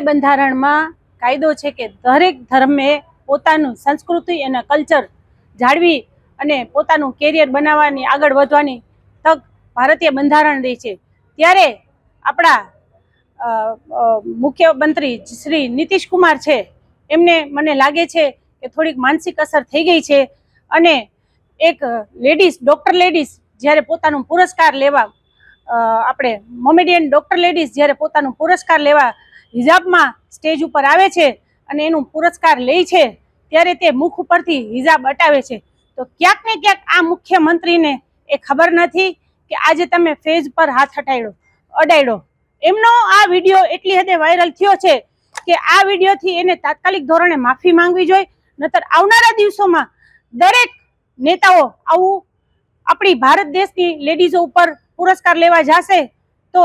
બંધારણમાં કાયદો છે કે દરેક ધર્મે પોતાનું સંસ્કૃતિ અને કલ્ચર જાળવી અને પોતાનું કેરિયર બનાવવાની, આગળ વધવાની તક ભારતીય બંધારણ દે છે. ત્યારે આપણા મુખ્યમંત્રી શ્રી નીતિશ કુમાર છે. એમને મને લાગે છે કે થોડીક માનસિક અસર થઈ ગઈ છે અને એક લેડીઝ, ડૉક્ટર લેડીઝ જ્યારે પોતાનું પુરસ્કાર લેવા આપણે મોમેડિયન ડોક્ટર લેડીઝ જ્યારે પોતાનું પુરસ્કાર લેવા હિજાબમાં સ્ટેજ ઉપર આવે છે અને એનું પુરસ્કાર લે છે, ત્યારે તે મુખ ઉપરથી હિજાબ હટાવે છે. તો ક્યાંક ને ક્યાંક આ મુખ્યમંત્રીને એ ખબર નથી કે આજે તમે ફેજ પર હાથ હટાડ્યો અડાડ્યો એમનો આ વીડિયો એટલી હદે વાયરલ થયો છે કે આ વિડીયોથી એને તાત્કાલિક ધોરણે માફી માંગવી જોઈએ, નતર આવનારા દિવસોમાં દરેક નેતાઓ આવું આપણી ભારત દેશની લેડીઝો ઉપર પુરસ્કાર લેવા જશે, તો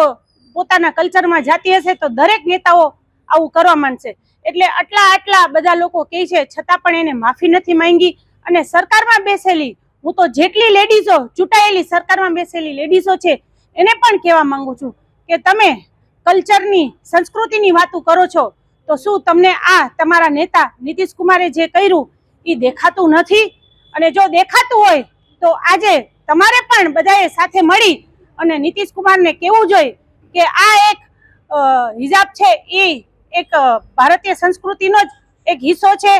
પોતાના કલ્ચરમાં જાતી હશે તો દરેક નેતાઓ આવું કરવા માંડશે. એટલે આટલા આટલા બધા લોકો કહે છે, છતાં પણ એને માફી નથી માંગી અને સરકારમાં બેસેલી, હું તો જેટલી લેડીઝો, ચૂંટાયેલી સરકારમાં બેસેલી લેડીઝો છે, એને પણ કહેવા માંગુ છું કે તમે કલ્ચરની, સંસ્કૃતિની વાતો કરો છો, તો શું તમને આ તમારા નેતા નીતિશ કુમારે જે કર્યું એ દેખાતું નથી? અને જો દેખાતું હોય, તો આજે તમારે પણ બધાએ સાથે મળી અને નીતિશ કુમારને કેવું જોઈએ? કે આ એક હિજાબ છે એ એક ભારતીય સંસ્કૃતિનો જ એક હિસ્સો છે.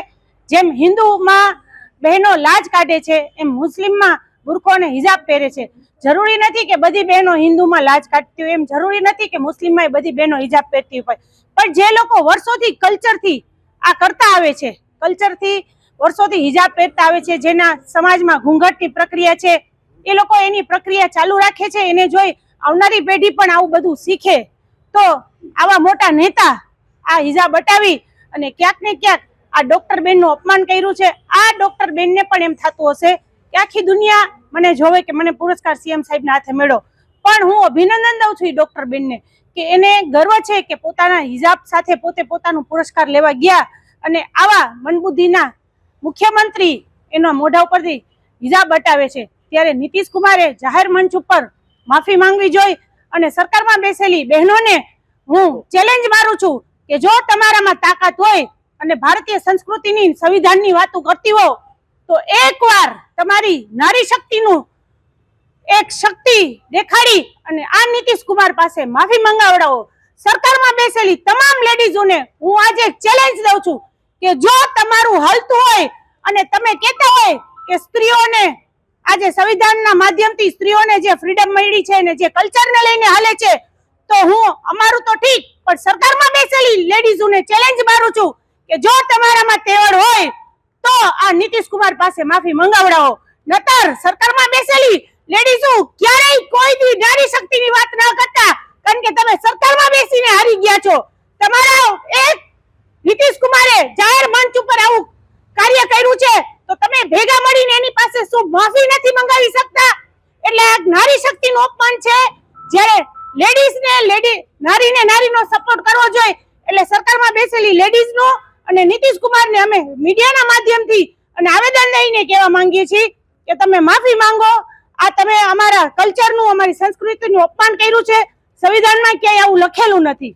જેમ હિન્દુમાં બહેનો લાજ કાઢે છે, એમ મુસ્લિમમાં બુરખો અને હિજાબ પહેરે છે. જરૂરી નથી કે બધી બહેનો હિન્દુમાં લાજ કાઢતી હોય, એમ જરૂરી નથી કે મુસ્લિમમાં બધી બહેનો હિજાબ પહેરતી હોય. પણ જે લોકો વર્ષોથી કલ્ચરથી આ કરતા આવે છે, કલ્ચરથી વર્ષોથી હિજાબ પહેરતા આવે છે, જેના સમાજમાં ઘૂંઘટની પ્રક્રિયા છે, એ લોકો એની પ્રક્રિયા ચાલુ રાખે છે, એને જોઈ આવનારી પેઢી પણ આવું બધું શીખે. તો આવા મોટા નેતા આ હિજા બટાવી અને ક્યાંક ને ક્યાંક આ ડોક્ટર બેનનું અપમાન કર્યું છે. આ ડોક્ટર બેનને પણ એમ થતું હશે કે આખી દુનિયા મને જોવે કે મને પુરસ્કાર સીએમ સાહેબના હાથે મળ્યો. પણ હું અભિનંદન દઉં છું ડોક્ટર બેનને કે એને ગર્વ છે કે પોતાના હિજાબ સાથે પોતે પોતાનું પુરસ્કાર લેવા ગયા અને આવા મનબુદ્ધિના મુખ્યમંત્રી એના મોઢા ઉપરથી હિજાબ બટાવે છે. ત્યારે નીતિશ કુમારે જાહેર મંચ ઉપર માફી માંગવી જોઈ અને સરકારમાં બેસેલી બહેનોને હું ચેલેન્જ મારું છું કે જો તમારામાં તાકાત હોય અને ભારતીય સંસ્કૃતિની સંવિધાનની વાતો કરતી હો, તો એકવાર તમારી નારી શક્તિનું એક શક્તિ દેખાડી અને આ નીતિશ કુમાર પાસે માફી મંગાવડાવો. સરકારમાં બેસેલી તમામ લેડીઝોને હું આજે ચેલેન્જ દઉં છું કે જો તમારું હલતું હોય અને તમે કહેતા હોય કે સ્ત્રીઓને આજે સંવિધાનના માધ્યમથી સ્ત્રીઓને જે ફ્રીડમ મળી છે અને જે કલ્ચરને લઈને હાલે છે, તો હું અમારું તો ઠીક, પણ સરકારમાં બેસેલી લેડીઝોને ચેલેન્જ મારું છું કે જો તમારામાં તેવડ હોય, તો આ નીતિશ કુમાર પાસે માફી મંગાવડાવો. નતર સરકારમાં બેસેલી લેડીઝો ક્યારેય કોઈ દી નારી શક્તિની વાત ન કરતા, કારણ કે તમે સરકારમાં બેસીને હારી ગયા છો. તમારા એક નીતિશ કુમારે જાહેર મંચ ઉપર આવું કાર્ય કર્યું છે ભેગા મળીને એની પાસે શું માફી નથી મંગાવી શકતા? એટલે આ નારી શક્તિનું અપમાન છે. જ્યારે લેડીઝ ને લેડી, નારીને નારીનો સપોર્ટ કરવો જોઈએ, એટલે સરકારમાં બેસેલી લેડીઝનો અને નીતિશ કુમારને અમે મીડિયાના માધ્યમથી અને આવેદન લઈને કહેવા માંગીએ છીએ કે તમે માફી માંગો. આ તમે અમારા કલ્ચરનું અમારી સંસ્કૃતિનું અપમાન કર્યું છે. સંવિધાનમાં ક્યાંય આવું લખેલું નથી.